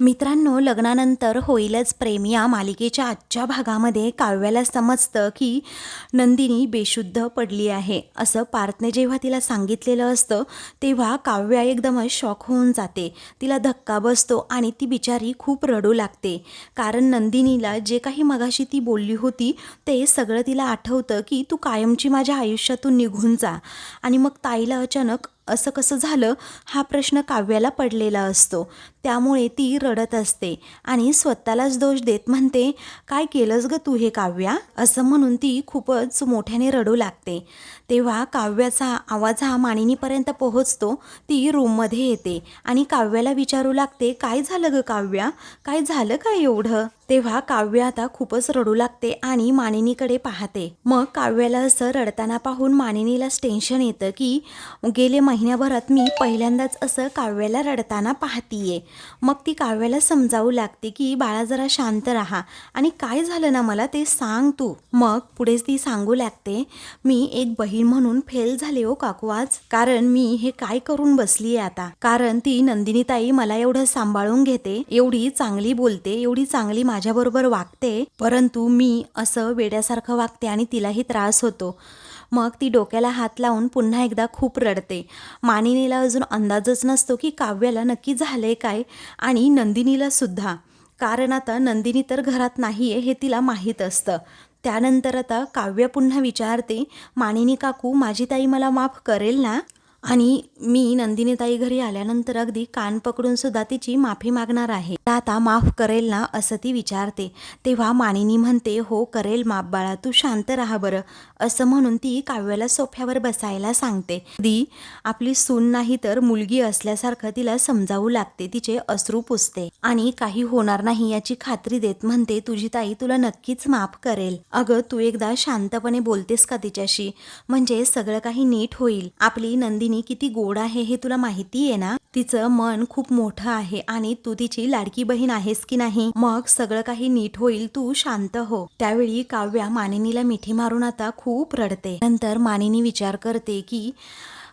मित्रांनो लग्नानंतर होईलच प्रेम या मालिकेच्या आजच्या भागामध्ये काव्याला समजतं की नंदिनी बेशुद्ध पडली आहे. असं पार्थने जेव्हा तिला सांगितलेलं असतं तेव्हा काव्या एकदमच शॉक होऊन जाते. तिला धक्का बसतो आणि ती बिचारी खूप रडू लागते. कारण नंदिनीला जे काही मगाशी ती बोलली होती ते सगळं तिला आठवतं की तू कायमची माझ्या आयुष्यातून निघून जा. आणि मग ताईला अचानक असं कसं झालं हा प्रश्न काव्याला पडलेला असतो. त्यामुळे ती रडत असते आणि स्वतःलाच दोष देत म्हणते काय केलंस ग तू हे काव्या? असं म्हणून ती खूपच मोठ्याने रडू लागते. तेव्हा काव्याचा आवाज हा मानिनीपर्यंत पोहोचतो. ती रूममध्ये येते आणि काव्याला विचारू लागते काय झालं गं काव्या? काय झालं काय एवढं? तेव्हा काव्य आता खूपच रडू लागते आणि मानिनीकडे पाहते. मग काव्याला असं रडताना पाहून मानिनीलाच टेन्शन येतं की गेले महिन्याभरात मी पहिल्यांदाच असं काव्याला रडताना पाहतीये. मग ती काव्याला समजावू लागते की बाळा जरा शांत राहा आणि काय झालं ना मला ते सांग तू. मग पुढेच ती सांगू लागते मी एक बहीण म्हणून फेल झाले हो काकू आज. कारण मी हे काय करून बसलीये आता? कारण ती नंदिनीताई मला एवढं सांभाळून घेते एवढी चांगली बोलते एवढी चांगली माझ्याबरोबर वागते. परंतु मी असं वेड्यासारखं वागते आणि तिलाही त्रास होतो. मग ती डोक्याला हात लावून पुन्हा एकदा खूप रडते. मानिनीला अजून अंदाजच नसतो की काव्याला नक्की झालंय काय आणि नंदिनीला सुद्धा. कारण आता नंदिनी तर घरात नाही आहे हे तिला माहीत असतं. त्यानंतर आता काव्य पुन्हा विचारते मानिनी काकू माझी ताई मला माफ करेल ना? आणि मी नंदिनीताई घरी आल्यानंतर अगदी कान पकडून सुद्धा तिची माफी मागणार आहे. तर आता माफ करेल ना? असं ती विचारते. तेव्हा मानिनी म्हणते हो करेल माप बाळा तू शांत राहा बरं. असं म्हणून ती काव्याला सोफ्यावर बसायला सांगते. दी आपली सून नाही तर मुलगी असल्यासारखं तिला समजावू लागते तिचे अश्रू पुसते. आणि काही होणार नाही याची खात्री देत म्हणते तुझी ताई तुला नक्कीच माफ करेल. अगं तू एकदा शांतपणे बोलतेस का तिच्याशी? म्हणजे सगळं काही नीट होईल. आपली नंदिनी किती गोड आहे हे तुला माहिती आहे ना? तिचं मन खूप मोठं आहे आणि तू तिची लाडकी बहीण आहेस की नाही? मग सगळं काही नीट होईल तू शांत हो. त्यावेळी काव्या मानिनीला मिठी मारून आता खूप रडते. नंतर मानिनी विचार करते की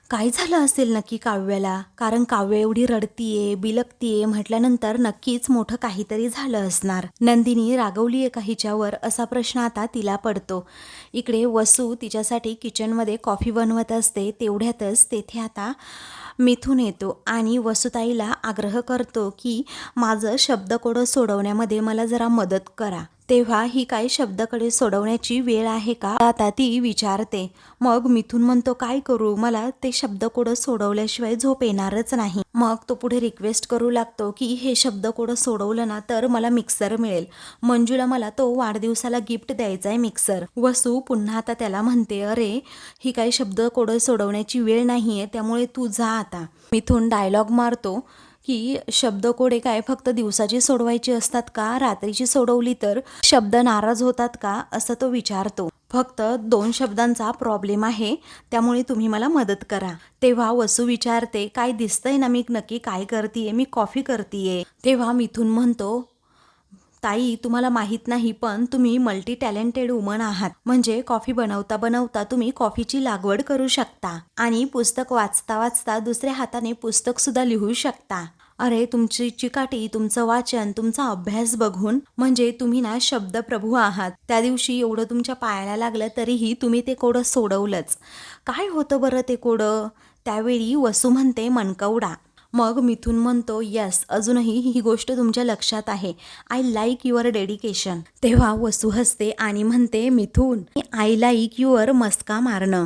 काय झालं असेल नक्की काव्याला? कारण काव्य एवढी रडतीये बिलकतीये म्हटल्यानंतर नक्कीच मोठं काहीतरी झालं असणार. नंदिनी रागवलीये का हिच्यावर असा प्रश्न आता तिला पडतो. इकडे वसू तिच्यासाठी किचनमध्ये कॉफी बनवत असते तेवढ्यातच तेथे आता मिथून येतो आणि वसुताईला आग्रह करतो की माझं शब्दकोडं सोडवण्यामध्ये मला जरा मदत करा. तेव्हा ही काय शब्दकडे सोडवण्याची वेळ आहे का? आता ती विचारते. मग मिथून म्हणतो काय करू? मला ते शब्दकोडं सोडवल्याशिवाय झोप येणारच नाही. मग तो पुढे रिक्वेस्ट करू लागतो की हे शब्दकोडं सोडवलं ना तर मला मिक्सर मिळेल. मंजूला मला तो वाढदिवसाला गिफ्ट द्यायचा आहे मिक्सर वसू पुन्हा आता त्याला म्हणते अरे ही काही शब्दकोडं सोडवण्याची वेळ नाही आहे त्यामुळे तू जा आता. मिथून डायलॉग मारतो. की शब्दकोडे काय फक्त दिवसाची सोडवायची असतात का? रात्रीची सोडवली तर शब्द नाराज होतात का? असं तो विचारतो. फक्त दोन शब्दांचा प्रॉब्लेम आहे त्यामुळे तुम्ही मला मदत करा. तेव्हा वसू विचारते काय दिसतंय ना मी नक्की काय करतीये? मी कॉफी करतीये. तेव्हा मिथून म्हणतो ताई तुम्हाला माहीत नाही पण तुम्ही मल्टी टॅलेंटेड वुमन आहात. म्हणजे कॉफी बनवता बनवता तुम्ही कॉफीची लागवड करू शकता. आणि पुस्तक वाचता वाचता दुसऱ्या हाताने पुस्तक सुद्धा लिहू शकता. अरे तुमची चिकाटी तुमचं वाचन तुमचा अभ्यास बघून म्हणजे तुम्ही ना शब्द प्रभू आहात. त्या दिवशी एवढं तुमच्या पायाला लागलं तरीही तुम्ही ते कोडं सोडवलंच. काय होतं बरं ते कोडं? त्यावेळी वसू म्हणते मनकवडा मग मिथून म्हणतो यस अजूनही ही गोष्ट तुमच्या लक्षात आहे. आय लाईक युअर डेडिकेशन तेव्हा वसू हसते आणि म्हणते मिथून आय लाईक युअर मस्का मारणं.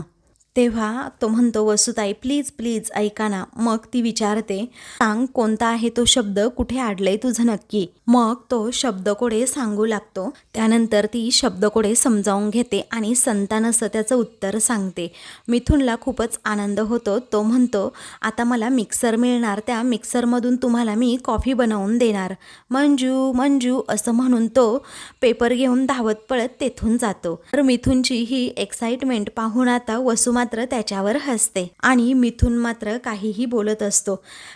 तेव्हा तो म्हणतो वसुताई प्लीज प्लीज ऐका ना. मग ती विचारते सांग कोणता आहे तो शब्द? कुठे आडलंय तुझं नक्की? मग तो शब्दकोडे सांगू लागतो. त्यानंतर ती शब्दकोडे समजावून घेते आणि संतानसं त्याचं उत्तर सांगते. मिथुनला खूपच आनंद होतो. तो म्हणतो आता मला मिक्सर मिळणार. त्या मिक्सरमधून तुम्हाला मी कॉफी बनवून देणार. मंजू मंजू असं म्हणून तो पेपर घेऊन धावत पळत तेथून जातो. तर मिथुनची ही एक्साइटमेंट पाहून आता वसुमा मात्र त्याच्यावर हसते आणि मिथून मात्र काहीही बोलत असतो.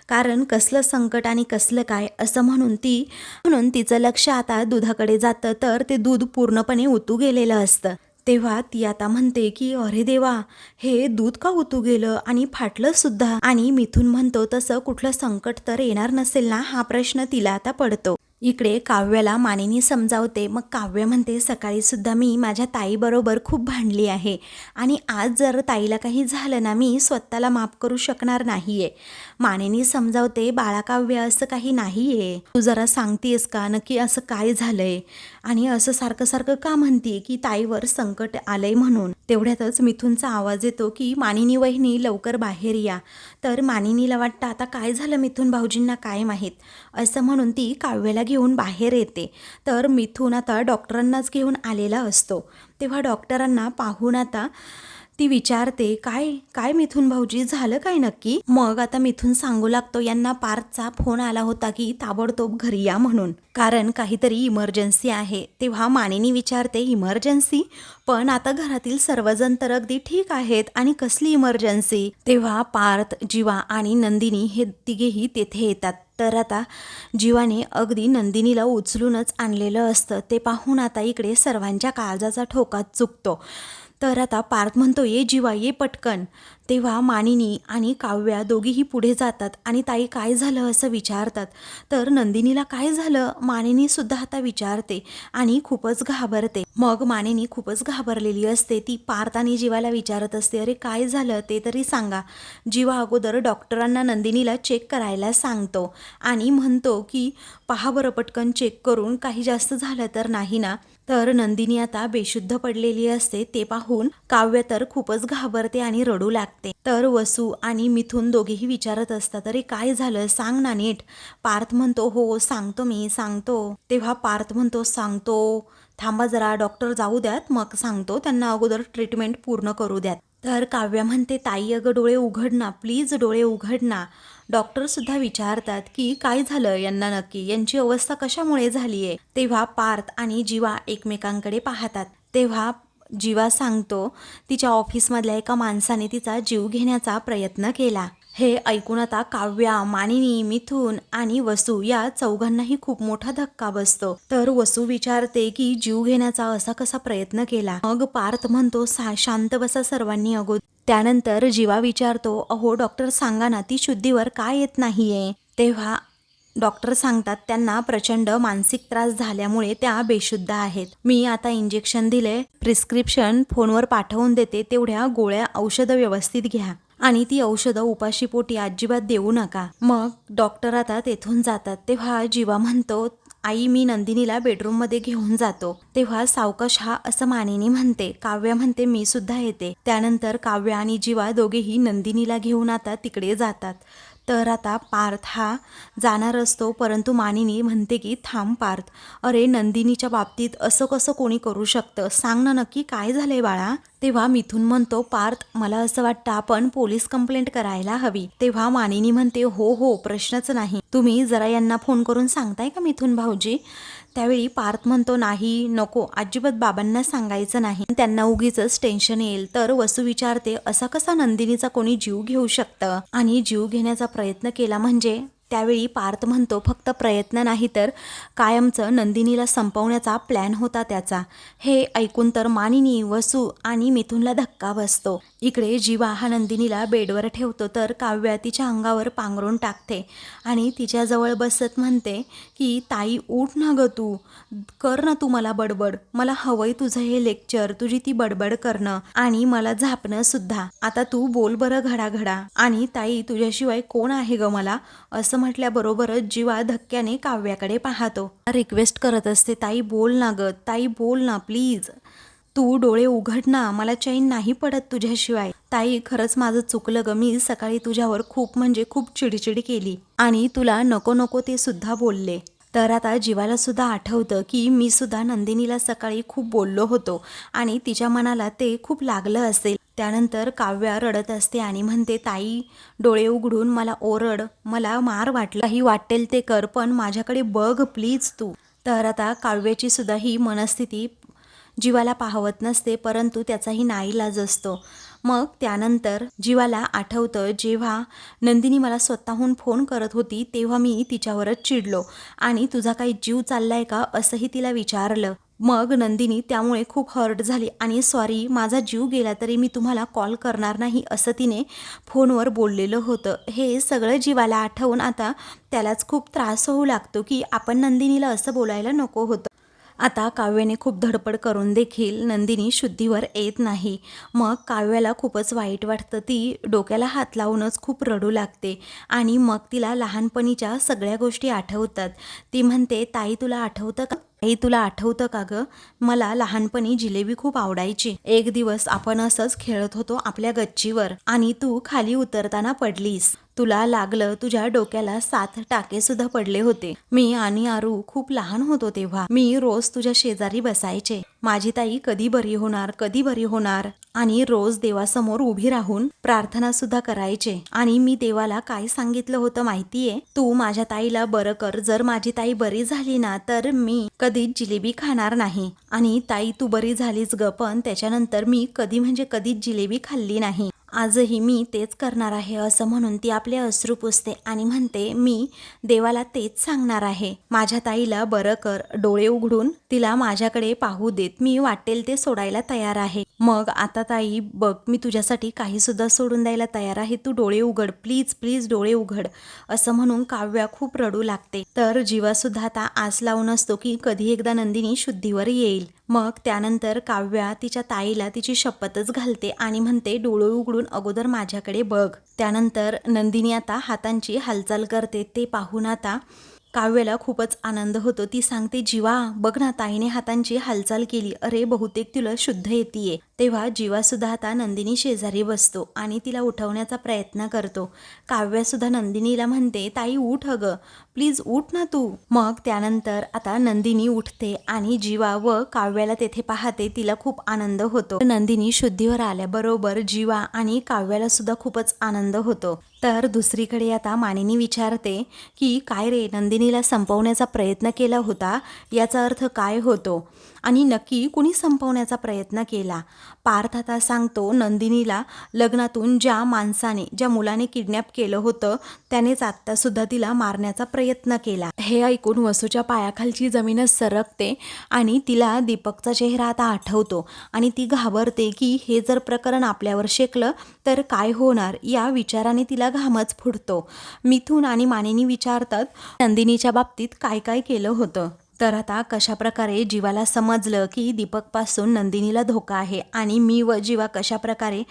कारण कसलं संकट आणि कसलं काय असं म्हणून ती म्हणून तिचं लक्ष आता दुधाकडे जातं तर ते दूध पूर्णपणे उतू गेलेलं असतं. तेव्हा ती आता म्हणते की अरे देवा हे दूध का उतू गेलं आणि फाटलं सुद्धा? आणि मिथून म्हणतो तसं कुठलं संकट तर येणार नसेल ना? हा प्रश्न तिला आता पडतो. इकडे काव्याला मानेनी समजावते. मग काव्य म्हणते सकाळीसुद्धा मी माझ्या ताईबरोबर खूप भांडली आहे आणि आज जर ताईला काही झालं ना मी स्वतःला माफ करू शकणार नाही आहे मानेनी समजावते बाळाकाव्य असं काही नाही आहे तू जरा सांगतेस का नक्की असं काय झालंय? आणि असं सारखं सारखं का म्हणते की ताईवर संकट आलंय म्हणून. तेवढ्यातच मिथूनचा आवाज येतो की मानिनी वहिनी लवकर बाहेर या. तर मानिनीला वाटतं आता काय झालं मिथून भाऊजींना काय माहीत? असं म्हणून ती काव्याला घेऊन बाहेर येते. तर मिथून आता डॉक्टरांनाच घेऊन आलेला असतो. तेव्हा डॉक्टरांना पाहून आता ती विचारते काय काय मिथून भाऊजी झालं काय नक्की? मग आता मिथून सांगू लागतो यांना पार्थचा फोन आला होता की ताबडतोब घरी या म्हणून. कारण काहीतरी इमर्जन्सी आहे. तेव्हा मानिनी विचारते इमर्जन्सी पण आता घरातील सर्वजण तर अगदी ठीक आहेत. आणि कसली इमर्जन्सी तेव्हा पार्थ जीवा आणि नंदिनी हे तिघेही तेथे येतात. तर आता जीवाने अगदी नंदिनीला उचलूनच आणलेलं असतं. ते पाहून आता इकडे सर्वांच्या काळजाचा ठोका चुकतो. तर आता पार्थ म्हणतो ये जीवा ये पटकन. तेव्हा मानिनी आणि काव्या दोघीही पुढे जातात आणि ताई काय झालं असं विचारतात. तर नंदिनीला काय झालं? मानिनी सुद्धा आता विचारते आणि खूपच घाबरते. मग मानिनी खूपच घाबरलेली असते. ती पार्थ आणि जीवाला विचारत असते अरे काय झालं? ते तरी सांगा. जीवा अगोदर डॉक्टरांना नंदिनीला चेक करायला सांगतो आणि म्हणतो की पहा बरं पटकन चेक करून काही जास्त झालं तर नाही ना? तर नंदिनी आता बेशुद्ध पडलेली असते ते पाहून काव्य तर खूपच घाबरते आणि रडू लागते. तर वसू आणि मिथून दोघेही विचारत असतात अरे काय झालं? सांग ना नीट. पार्थ म्हणतो हो सांगतो मी सांगतो. तेव्हा पार्थ म्हणतो सांगतो. थांबा जरा डॉक्टर जाऊ द्यात. मग सांगतो त्यांना अगोदर ट्रीटमेंट पूर्ण करू द्यात. तर काव्या म्हणते ताई अगं डोळे उघड ना प्लीज डोळे उघड ना. डॉक्टरसुद्धा विचारतात की काय झालं यांना नक्की? यांची अवस्था कशामुळे झाली आहे तेव्हा पार्थ आणि जीवा एकमेकांकडे पाहतात. तेव्हा जीवा सांगतो तिच्या ऑफिसमधल्या एका माणसाने तिचा जीव घेण्याचा प्रयत्न केला. हे ऐकून आता काव्या मानिनी मिथून आणि वसू या चौघांनाही खूप मोठा धक्का बसतो. तर वसू विचारते की जीव घेण्याचा असा कसा प्रयत्न केला? मग पार्थ म्हणतो सा शांत बसा सर्वांनी अगोदर. त्यानंतर जीवा विचारतो अहो डॉक्टर सांगा ना ती शुद्धीवर काय येत नाही आहे तेव्हा डॉक्टर सांगतात त्यांना प्रचंड मानसिक त्रास झाल्यामुळे त्या बेशुद्ध आहेत. मी आता इंजेक्शन दिले प्रिस्क्रिप्शन फोनवर पाठवून देते तेवढ्या गोळ्या औषधं व्यवस्थित घ्या. आणि ती औषधं उपाशीपोटी अजिबात देऊ नका. मग डॉक्टर आता तेथून जातात. तेव्हा जीवा म्हणतो आई मी नंदिनीला बेडरूममध्ये घेऊन जातो. तेव्हा सावकाश हा असं मानिनी म्हणते. काव्य म्हणते मी सुद्धा येते. त्यानंतर काव्य आणि जीवा दोघेही नंदिनीला घेऊन आता तिकडे जातात. तर आता पार्थ हा जाणार असतो परंतु मानिनी म्हणते की थांब पार्थ अरे नंदिनीच्या बाबतीत असं कसं कोणी करू शकतं? सांग ना नक्की काय झालंय बाळा? तेव्हा मिथून म्हणतो पार्थ मला असं वाटतं आपण पोलीस कंप्लेंट करायला हवी. तेव्हा मानिनी म्हणते हो हो प्रश्नच नाही. तुम्ही जरा यांना फोन करून सांगताय का मिथून भाऊजी? त्यावेळी पार्थ म्हणतो नाही नको अजिबात बाबांना सांगायचं नाही. त्यांना उगीच टेन्शन येईल. तर वसू विचारते असा कसा नंदिनीचा कोणी जीव घेऊ शकतं? आणि जीव घेण्याचा प्रयत्न केला म्हणजे? त्यावेळी पार्थ म्हणतो फक्त प्रयत्न नाही तर कायमचं नंदिनीला संपवण्याचा प्लॅन होता त्याचा. हे ऐकून तर मानिनी वसू आणि मिथूनला धक्का बसतो. इकडे जीवा हा नंदिनीला बेडवर ठेवतो तर काव्या तिच्या अंगावर पांघरून टाकते आणि तिच्याजवळ बसत म्हणते की ताई उठ ना ग तू. कर ना तू मला बडबड. मला हवंय तुझं हे लेक्चर. तुझी ती बडबड करणं आणि मला झापणं सुद्धा. आता तू बोल बरं घडाघडा. आणि ताई तुझ्याशिवाय कोण आहे ग मला? असं म्हटल्याबरोबरच जीवा धक्क्याने काव्याकडे पाहतो. रिक्वेस्ट करत असते ताई बोल ना ग ताई बोल ना प्लीज तू डोळे उघड ना मला चैन नाही पडत तुझ्याशिवाय. ताई खरंच माझं चुकलं ग. मी सकाळी तुझ्यावर खूप म्हणजे खूप चिडचिड केली आणि तुला नको नको ते सुद्धा बोलले. तर आता जीवाला सुद्धा आठवतं की मी सुद्धा नंदिनीला सकाळी खूप बोललो होतो आणि तिच्या मनाला ते खूप लागलं असेल. त्यानंतर काव्या रडत असते आणि म्हणते ताई डोळे उघडून मला ओरड मला मार वाटला. ही वाटेल ते कर पण माझ्याकडे बघ प्लीज तू. तर आता काव्याची सुद्धा ही मनस्थिती जीवाला पाहवत नसते परंतु त्याचाही नाईलाज असतो. मग त्यानंतर जीवाला आठवतं जेव्हा नंदिनी मला स्वतःहून फोन करत होती तेव्हा मी तिच्यावरच चिडलो. आणि तुझा काही जीव चाललाय का? असंही तिला विचारलं. मग नंदिनी त्यामुळे खूप हर्ट झाली. आणि सॉरी माझा जीव गेला तरी मी तुम्हाला कॉल करणार नाही असं तिने फोनवर बोललेलं होतं. हे सगळं जीवाला आठवून आता त्यालाच खूप त्रास होऊ लागतो की आपण नंदिनीला असं बोलायला नको होतं. आता काव्याने खूप धडपड करून देखील नंदिनी शुद्धीवर येत नाही. मग काव्याला खूपच वाईट वाटतं. ती डोक्याला हात लावूनच खूप रडू लागते आणि मग तिला लहानपणीच्या सगळ्या गोष्टी आठवतात. ती म्हणते ताई तुला आठवतं का? हे तुला आठवतं का गं? मला लहानपणी जिलेबी खूप आवडायची. एक दिवस आपण असंच खेळत होतो आपल्या गच्चीवर आणि तू खाली उतरताना पडलीस. तुला लागलं तुझ्या डोक्याला सात टाके सुद्धा पडले होते. मी आणि आरू खूप लहान होतो तेव्हा. मी रोज तुझ्या शेजारी बसायचे. माझी ताई कधी बरी होणार कधी बरी होणार? आणि रोज देवासमोर उभी राहून प्रार्थना सुद्धा करायचे. आणि मी देवाला काय सांगितलं होतं माहितीये? तू माझ्या ताईला बरं कर. जर माझी ताई बरी झाली ना तर मी कधीच जिलेबी खाणार नाही. आणि ताई तू बरी झालीच ग पण त्याच्यानंतर मी कधी म्हणजे कधीच जिलेबी खाल्ली नाही. आजही मी तेच करणार आहे असं म्हणून ती आपले अश्रू पुसते आणि म्हणते मी देवाला तेच सांगणार आहे. माझ्या ताईला बरं कर. डोळे उघडून तिला माझ्याकडे पाहू देत. मी वाटेल ते सोडायला तयार आहे. मग आता ताई बघ मी तुझ्यासाठी काही सुद्धा सोडून द्यायला तयार आहे. तू डोळे उघड. प्लीज प्लीज डोळे उघड. असं म्हणून काव्या खूप रडू लागते. तर जीवासुद्धा आता आस लावून असतो की कधी एकदा नंदिनी शुद्धीवर येईल. मग त्यानंतर काव्या तिच्या ताईला तिची शपथच घालते आणि म्हणते डोळे उघडून अगोदर माझ्याकडे बघ. त्यानंतर नंदिनी आता हातांची हालचाल करते. ते पाहून आता काव्याला खूपच आनंद होतो. ती सांगते जीवा बघ ना ताईने हातांची हालचाल केली. अरे बहुतेक तुला शुद्ध येते तेव्हा जीवासुद्धा आता नंदिनी शेजारी बसतो आणि तिला उठवण्याचा प्रयत्न करतो. काव्या सुद्धा नंदिनीला म्हणते ताई उठ अगं. प्लीज उठ ना तू. मग त्यानंतर आता नंदिनी उठते आणि जीवा व काव्याला तेथे पाहते तिला खूप आनंद होतो. नंदिनी शुद्धीवर आल्याबरोबर जीवा आणि काव्याला सुद्धा खूपच आनंद होतो. तर दुसरीकडे आता मानिनी विचारते की काय रे नंदिनीला संपवण्याचा प्रयत्न केला होता? याचा अर्थ काय होतो? आणि नक्की कुणी संपवण्याचा प्रयत्न केला. पार्थ आता सांगतो नंदिनीला लग्नातून ज्या माणसाने ज्या मुलाने किडनॅप केलं होतं त्यानेच आत्तासुद्धा तिला मारण्याचा प्रयत्न केला. हे ऐकून वसूच्या पायाखालची जमीनच सरकते आणि तिला दीपकचा चेहरा आता आठवतो आणि ती घाबरते की हे जर प्रकरण आपल्यावर शेकलं तर काय होणार? या विचाराने तिला घामच फुटतो. मिथून आणि मानेनी विचारतात नंदिनीच्या बाबतीत काय काय केलं होतं? तर आता कशा प्रकारे जीवाला समजलं की दीपकपासून नंदिनीला धोका आहे आणि मी व जीवा कशा प्रकारे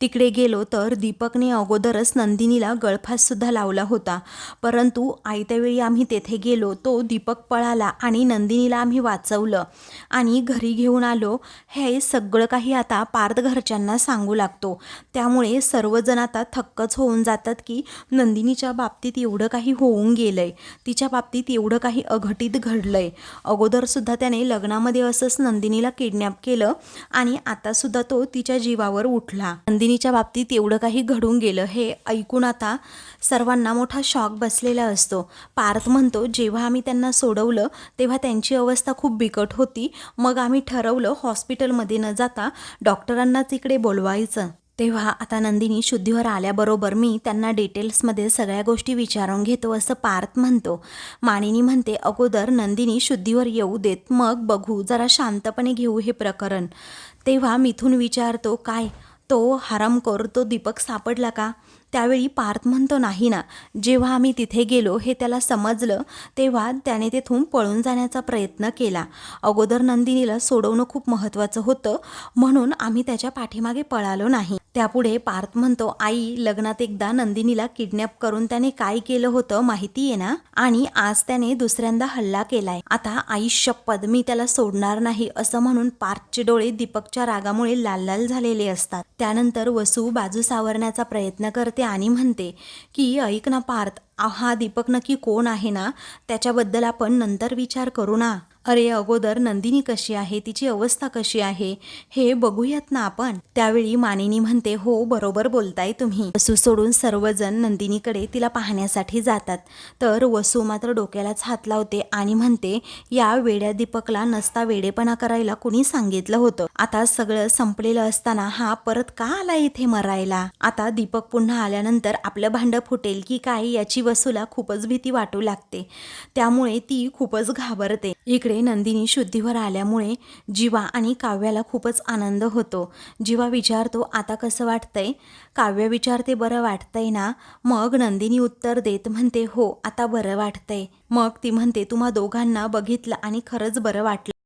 तिकडे गेलो तर दीपकने अगोदरच नंदिनीला गळफाससुद्धा लावला होता. परंतु आयत्या वेळी आम्ही तेथे गेलो तो दीपक पळाला आणि नंदिनीला आम्ही वाचवलं आणि घरी घेऊन आलो. हे सगळं काही आता पार्थ घरच्यांना सांगू लागतो. त्यामुळे सर्वजण आता थक्कच होऊन जातात की नंदिनीच्या बाबतीत एवढं काही होऊन गेलं आहे तिच्या बाबतीत एवढं काही अघटित आहे अगोदरसुद्धा त्याने लग्नामध्ये असंच नंदिनीला किडनॅप केलं आणि आतासुद्धा तो तिच्या जीवावर उठला. नंदिनीच्या बाबतीत एवढं काही घडून गेलं हे ऐकून आता सर्वांना मोठा शॉक बसलेला असतो. पार्थ म्हणतो जेव्हा आम्ही त्यांना सोडवलं तेव्हा त्यांची अवस्था खूप बिकट होती. मग आम्ही ठरवलं हॉस्पिटलमध्ये न जाता डॉक्टरांनाच इकडे बोलवायचं. तेव्हा आता नंदिनी शुद्धीवर आल्याबरोबर मी त्यांना डिटेल्समध्ये सगळ्या गोष्टी विचारून घेतो असं पार्थ म्हणतो. मानिनी म्हणते अगोदर नंदिनी शुद्धीवर येऊ देत मग बघू जरा शांतपणे घेऊ हे प्रकरण. तेव्हा मिथून विचारतो काय तो हरामखोर तो दीपक सापडला का? त्यावेळी पार्थ म्हणतो नाही ना जेव्हा आम्ही तिथे गेलो हे त्याला समजलं तेव्हा त्याने तेथून पळून जाण्याचा प्रयत्न केला. अगोदर नंदिनीला सोडवणं खूप महत्त्वाचं होतं म्हणून आम्ही त्याच्या पाठीमागे पळालो नाही. त्यापुढे पार्थ म्हणतो आई लग्नात एकदा नंदिनीला किडनॅप करून त्याने काय केलं होतं माहिती आहे ना? आणि आज त्याने दुसऱ्यांदा हल्ला केलाय. आता आई शपथ मी त्याला सोडणार नाही असं म्हणून पार्थचे डोळे दीपकच्या रागामुळे लाल लाल झालेले असतात. त्यानंतर वसू बाजू सावरण्याचा प्रयत्न करते आणि म्हणते की ऐक ना पार्थ हा दीपक नक्की कोण आहे ना? त्याच्याबद्दल आपण नंतर विचार करू ना. अरे अगोदर नंदिनी कशी आहे? तिची अवस्था कशी आहे? हे बघूयात ना आपण. त्यावेळी मानिनी म्हणते हो बरोबर बोलताय तुम्ही. वसू सोडून सर्वजण नंदिनीकडे तिला पाहण्यासाठी जातात. तर वसू मात्र डोक्यालाच हात लावते आणि म्हणते या वेड्या दीपकला नसता वेडेपणा करायला कुणी सांगितलं होतं. आता सगळं संपलेलं असताना हा परत का आला इथे मरायला? आता दीपक पुन्हा आल्यानंतर आपलं भांडं फुटेल की काय याची वसूला खूपच भीती वाटू लागते. त्यामुळे ती खूपच घाबरते. इकडे नंदिनी शुद्धीवर आल्यामुळे जीवा आणि काव्याला खूपच आनंद होतो. जीवा विचारतो आता कसं वाटतंय? काव्य विचारते बरं वाटतंय ना. मग नंदिनी उत्तर देत म्हणते हो आता बरं वाटतंय. मग ती म्हणते तुम्हा दोघांना बघितलं आणि खरंच बरं वाटलं.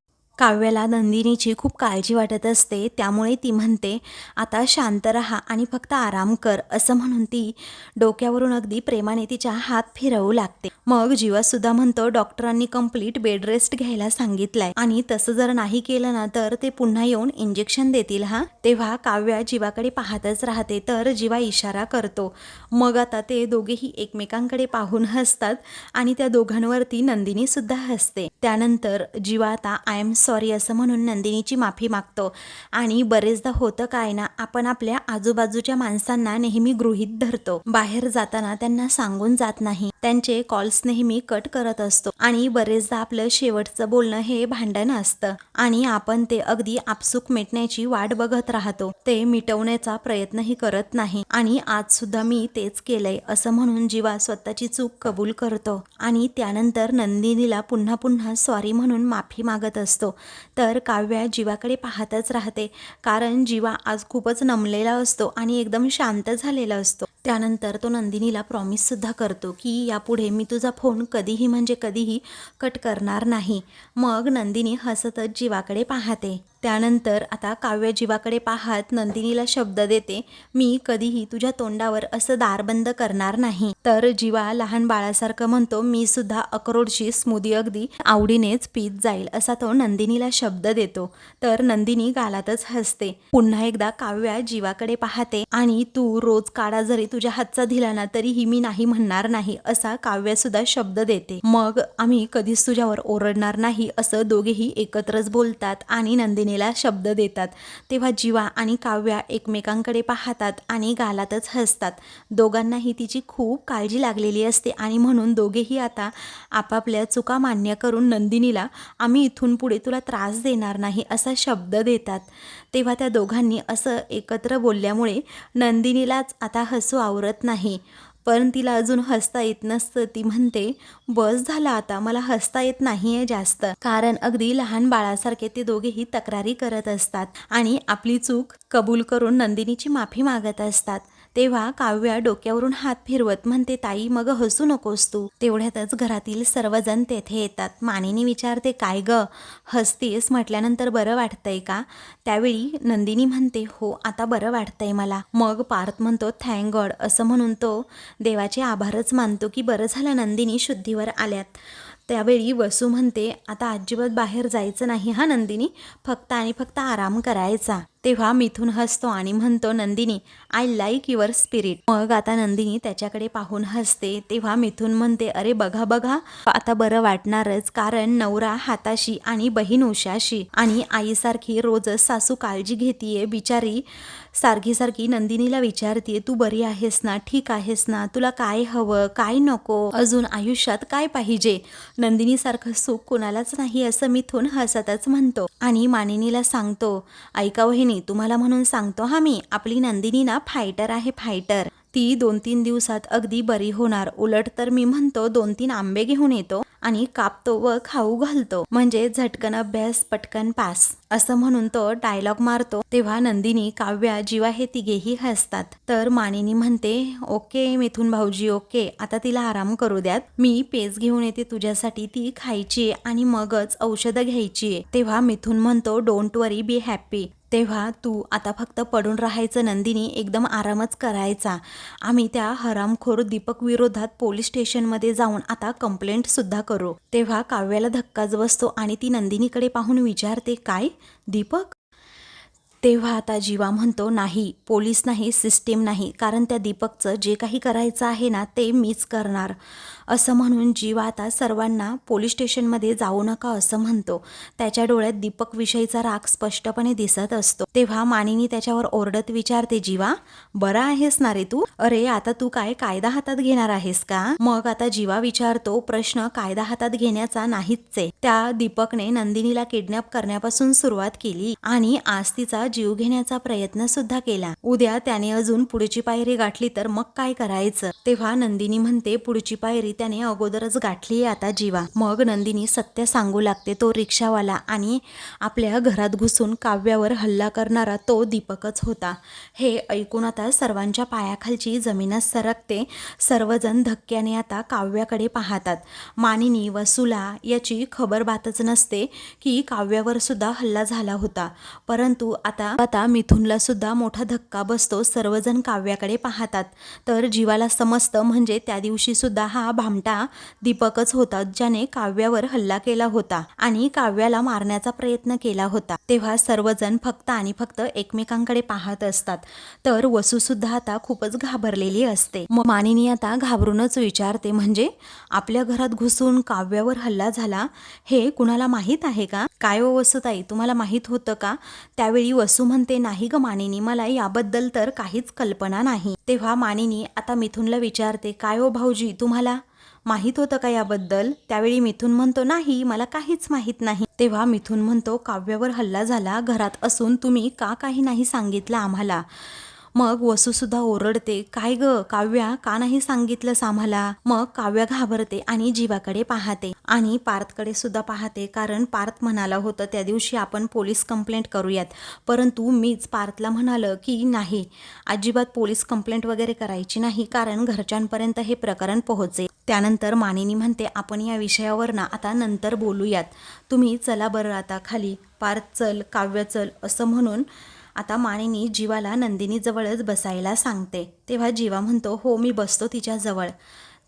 काव्याला नंदिनीची खूप काळजी वाटत असते त्यामुळे ती म्हणते आता शांत रहा आणि फक्त आराम कर असं म्हणून ती डोक्यावरून अगदी प्रेमाने तिच्या हात फिरवू लागते. मग जीवासुद्धा म्हणतो डॉक्टरांनी कंप्लीट बेड रेस्ट घ्यायला सांगितलंय आणि तसं जर नाही केलं ना तर ते पुन्हा येऊन इंजेक्शन देतील हा? तेव्हा काव्या जीवाकडे पाहतच राहते तर जीवा इशारा करतो. मग आता ते दोघेही एकमेकांकडे पाहून हसतात आणि त्या दोघांवरती नंदिनी सुद्धा हसते. त्यानंतर जीवा आता आय एम सॉरी सॉरी असं म्हणून नंदिनीची माफी मागतो. आणि बरेचदा होतं काय ना आपण आपल्या आजूबाजूच्या माणसांना नेहमी गृहीत धरतो. बाहेर जाताना त्यांना सांगून जात नाही. त्यांचे कॉल्स नेहमी कट करत असतो. आणि बरेचदा आपलं शेवटचं बोलणं हे भांडण असतं. आणि आपण ते अगदी आपसूक मिटण्याची वाट बघत राहतो. ते मिटवण्याचा प्रयत्नही करत नाही. आणि आज सुद्धा मी तेच केलंय असं म्हणून जीवा स्वतःची चूक कबूल करतो. आणि त्यानंतर नंदिनीला पुन्हा पुन्हा सॉरी म्हणून माफी मागत असतो. तर काव्या जीवाकडे पाहतच राहते. कारण जीवा आज खूपच नमलेला असतो आणि एकदम शांत झालेला असतो. त्यानंतर तो नंदिनीला प्रॉमिससुद्धा करतो की यापुढे मी तुझा फोन कधीही म्हणजे कधीही कट करणार नाही. मग नंदिनी हसतच जीवाकडे पाहते. त्यानंतर आता काव्य जीवाकडे पाहत नंदिनीला शब्द देते मी कधीही तुझ्या तोंडावर असं दार बंद करणार नाही. तर जीवा लहान बाळासारखं म्हणतो मी सुद्धा अक्रोडची स्मूदी अगदी आवडीनेच पीत जाईल असा तो नंदिनीला शब्द देतो. तर नंदिनी गालातच हसते. पुन्हा एकदा काव्या जीवाकडे पाहते आणि तू रोज काढा जरी तुझ्या हातचा दिला ना तरीही मी नाही म्हणणार नाही असा काव्य सुद्धा शब्द देते. मग आम्ही कधीच तुझ्यावर ओरडणार नाही असं दोघेही एकत्रच बोलतात आणि नंदिनी वेदनेला शब्द देतात. तेव्हा जीवा आणि काव्या एकमेकांकडे पाहतात आणि गालातच हसतात. दोघांनाही तिची खूप काळजी लागलेली असते आणि म्हणून दोघेही आता आपापल्या चुका मान्य करून नंदिनीला आम्ही इथून पुढे तुला त्रास देणार नाही असा शब्द देतात. तेव्हा त्या दोघांनी असं एकत्र बोलल्यामुळे नंदिनीलाच आता हसू आवरत नाही. पण तिला अजून हसता येत नसतं. ती म्हणते बस झाला आता मला हसता येत नाही आहे जास्त. कारण अगदी लहान बाळासारखे ते दोघेही तक्रारी करत असतात आणि आपली चूक कबूल करून नंदिनीची माफी मागत असतात. तेव्हा काव्या डोक्यावरून हात फिरवत म्हणते ताई मग हसू नकोस तू. तेवढ्यातच घरातील सर्वजण तेथे येतात. मानिनी विचारते काय ग? हसतीस? म्हटल्यानंतर बरं वाटतंय का? त्यावेळी नंदिनी म्हणते हो आता बरं वाटतंय मला. मग पार्थ म्हणतो थँक गॉड. असं म्हणून तो देवाचे आभारच मानतो की बरं झालं नंदिनी शुद्धीवर आल्यात. त्यावेळी वसू म्हणते आता अजिबात बाहेर जायचं नाही हा नंदिनी फक्त आणि फक्त आराम करायचा. तेव्हा मिथून हसतो आणि म्हणतो Nandini I like your spirit मग आता नंदिनी त्याच्याकडे पाहून हसते. तेव्हा मिथून म्हणते अरे बघा बघा आता बरं वाटणारच कारण नवरा हाताशी आणि बहीण उशाशी आणि आईसारखी रोजच सासू काळजी घेतीये बिचारी. सारखी सारखी नंदिनीला विचारते तू बरी आहेस ना? ठीक आहेस ना? तुला काय हवं? काय नको? अजून आयुष्यात काय पाहिजे? नंदिनीसारखं सुख कोणालाच नाही असं मिथून हसतच म्हणतो आणि मानिनीला सांगतो ऐका वहिनी तुम्हाला म्हणून सांगतो हा मी आपली नंदिनी ना फायटर आहे फायटर ती दोन तीन दिवसात अगदी बरी होणार. उलट तर मी म्हणतो दोन तीन आंबे घेऊन येतो आणि कापतो व खाऊ घालतो. म्हणजे झटकन अभ्यास पटकन पास. असं म्हणून तो डायलॉग मारतो. तेव्हा नंदिनी काव्या जीवा हे तिघेही हसतात. तर मानिनी म्हणते ओके मिथून भाऊजी ओके. आता तिला आराम करू द्यात. मी पेज घेऊन येते तुझ्यासाठी. ती खायची आणि मगच औषधं घ्यायची तेव्हा मिथून म्हणतो डोंट वरी बी हॅप्पी तेव्हा तू आता फक्त पडून राहायचं नंदिनी एकदम आरामच करायचा. आम्ही त्या हरामखोर दीपक विरोधात पोलीस स्टेशनमध्ये जाऊन आता कंप्लेंट सुद्धा करू. तेव्हा काव्याला धक्काच बसतो आणि ती नंदिनीकडे पाहून विचारते काय? दीपक? तेव्हा आता जीवा म्हणतो नाही पोलीस नाही सिस्टीम नाही कारण त्या दीपकचं जे काही करायचं आहे ना ते मीच करणार. असं म्हणून जीवा आता सर्वांना पोलीस स्टेशनमध्ये जाऊ नका असं म्हणतो. त्याच्या डोळ्यात दीपकविषयीचा राग स्पष्टपणे दिसत असतो. तेव्हा मानिनी त्याच्यावर ओरडत विचारते जीवा बरा आहेस ना रे तू? अरे आता तू काय कायदा हातात घेणार आहेस का? मग आता जीवा विचारतो प्रश्न कायदा हातात घेण्याचा नाहीच आहे. त्या दीपकने नंदिनीला किडनॅप करण्यापासून सुरुवात केली आणि आज तिचा जीव घेण्याचा प्रयत्न सुद्धा केला. उद्या त्याने अजून पुढची पायरी गाठली तर मग काय करायचं? तेव्हा नंदिनी म्हणते पुढची पायरी त्याने अगोदरच गाठली आहे आता जीवा. मग नंदिनी सत्य सांगू लागते तो रिक्षावाला आणि आपल्या घरात घुसून काव्यावर हल्ला करणारा तो दीपकच होता. हे ऐकून आता सर्वांच्या पायाखालची जमीनच सरकते. सर्वजण धक्क्याने आता काव्याकडे पाहतात. मानिनी वसुला याची खबर बातच नसते की काव्यावर सुद्धा हल्ला झाला होता. परंतु आता आता मिथुनला सुद्धा मोठा धक्का बसतो सर्वजण काव्याकडे पाहतात. तर जीवाला समजतं म्हणजे त्या दिवशी सुद्धा हा भामटा दीपकच होता ज्याने काव्यावर हल्ला केला होता आणि काव्याला मारण्याचा प्रयत्न केला होता. तेव्हा सर्वजण फक्त आणि फक्त एकमेकांकडे पाहत असतात. तर वसू सुद्धा आता खूपच घाबरलेली असते. मग मानिनी आता घाबरूनच विचारते म्हणजे आपल्या घरात घुसून काव्यावर हल्ला झाला हे कुणाला माहीत आहे का? काय हो वसुताई तुम्हाला माहीत होतं का? त्यावेळी वसू म्हणते नाही ग मानिनी मला याबद्दल तर काहीच कल्पना नाही. तेव्हा मानिनी आता मिथुनला विचारते काय हो भाऊजी तुम्हाला माहीत होतं का याबद्दल? त्यावेळी मिथून म्हणतो नाही मला काहीच माहीत नाही. तेव्हा मिथून म्हणतो काव्यावर हल्ला झाला घरात असून तुम्ही का काही नाही सांगितलं आम्हाला? मग वसूसुद्धा ओरडते काय ग काव्या का नाही सांगितलंस आम्हाला? मग काव्या घाबरते आणि जीवाकडे पाहते आणि पार्थकडे सुद्धा पाहते कारण पार्थ म्हणाला होतं त्या दिवशी आपण पोलीस कंप्लेंट करूयात. परंतु मीच पार्थला म्हणालं की नाही. अजिबात पोलीस कंप्लेंट वगैरे करायची नाही कारण घरच्यांपर्यंत हे प्रकरण पोहोचे त्यानंतर मानिनी म्हणते आपण या विषयावर ना आता नंतर बोलूयात. तुम्ही चला बरं आता खाली. पार्थ चल काव्य चल असं म्हणून आता मानिनी जीवाला नंदिनीजवळच बसायला सांगते. तेव्हा जीवा म्हणतो हो मी बसतो तिच्याजवळ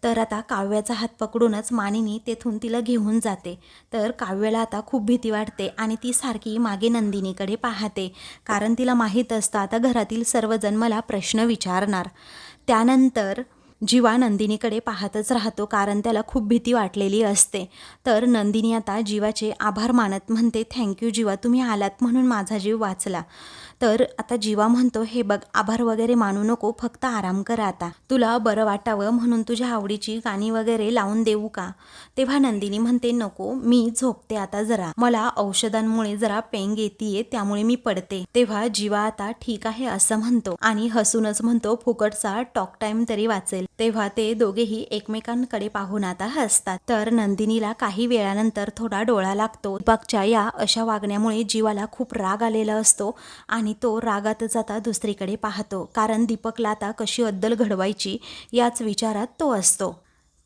तर आता काव्याचा हात पकडूनच मानिनी तेथून तिला घेऊन जाते. तर काव्याला आता खूप भीती वाटते आणि ती सारखी मागे नंदिनीकडे पाहते. कारण तिला माहीत असतं आता घरातील सर्वजण मला प्रश्न विचारणार. त्यानंतर जीवा नंदिनीकडे पाहतच राहतो कारण त्याला खूप भीती वाटलेली असते. तर नंदिनी आता जीवाचे आभार मानत म्हणते थँक्यू जीवा तुम्ही आलात म्हणून माझा जीव वाचला. तर आता जीवा म्हणतो हे बघ आभार वगैरे मानू नको फक्त आराम कर आता. तुला बरं वाटावं म्हणून तुझ्या आवडीची गाणी वगैरे लावून देऊ का? तेव्हा नंदिनी म्हणते नको मी झोपते आता जरा. मला औषधांमुळे जरा पेंग येते त्यामुळे मी पडते. तेव्हा जीवा आता ठीक आहे असं म्हणतो आणि हसूनच म्हणतो फुकटचा टॉक टाइम तरी वाचेल. तेव्हा ते दोघेही एकमेकांकडे पाहून आता हसतात. तर नंदिनीला काही वेळानंतर थोडा डोळा लागतो. दीपकच्या या अशा वागण्यामुळे जीवाला खूप राग आलेला असतो आणि आणि तो रागातच आता दुसरीकडे पाहतो. कारण दीपकला आता कशी अद्दल घडवायची याच विचारात तो असतो.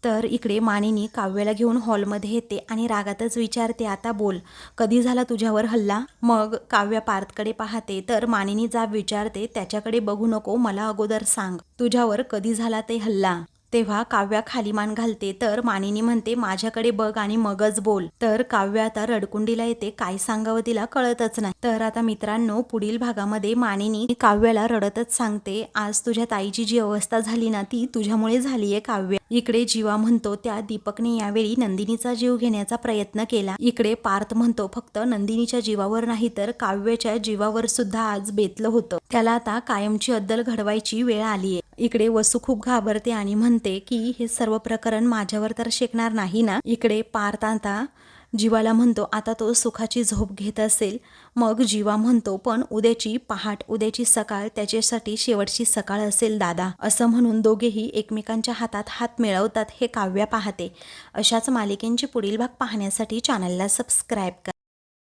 तर इकडे मानिनी काव्याला घेऊन हॉलमध्ये येते आणि रागातच विचारते आता बोल कधी झाला तुझ्यावर हल्ला? मग काव्या पार्थकडे पाहते. तर मानिनी जाब विचारते त्याच्याकडे बघू नको मला अगोदर सांग तुझ्यावर कधी झाला ते हल्ला? तेव्हा काव्या खाली मान घालते तर मानिनी म्हणते माझ्याकडे बघ आणि मगच बोल. तर काव्या आता रडकुंडीला येते काय सांगावं तिला कळतच नाही. तर आता मित्रांनो पुढील भागामध्ये मानिनी काव्याला रडतच सांगते आज तुझ्या ताईची जी अवस्था झाली ना ती तुझ्यामुळे झालीये काव्य. इकडे जीवा म्हणतो त्या दीपकने यावेळी नंदिनीचा जीव घेण्याचा प्रयत्न केला. इकडे पार्थ म्हणतो फक्त नंदिनीच्या जीवावर नाही तर काव्याच्या जीवावर सुद्धा आज बेतलं होतं. त्याला आता कायमची अद्दल घडवायची वेळ आलीये. इकडे वसू खूप घाबरते आणि म्हणते की हे सर्व प्रकरण माझ्यावर तर शेकणार नाही ना? इकडे पार्थ आता जीवाला म्हणतो आता तो सुखाची झोप घेत असेल. मग जीवा म्हणतो पण उद्याची पहाट उद्याची सकाळ त्याच्यासाठी शेवटची सकाळ असेल दादा. असं म्हणून दोघेही एकमेकांच्या हातात हात मिळवतात हे काव्य पाहते. अशाच मालिकेंची पुढील भाग पाहण्यासाठी चॅनलला सबस्क्राईब करा.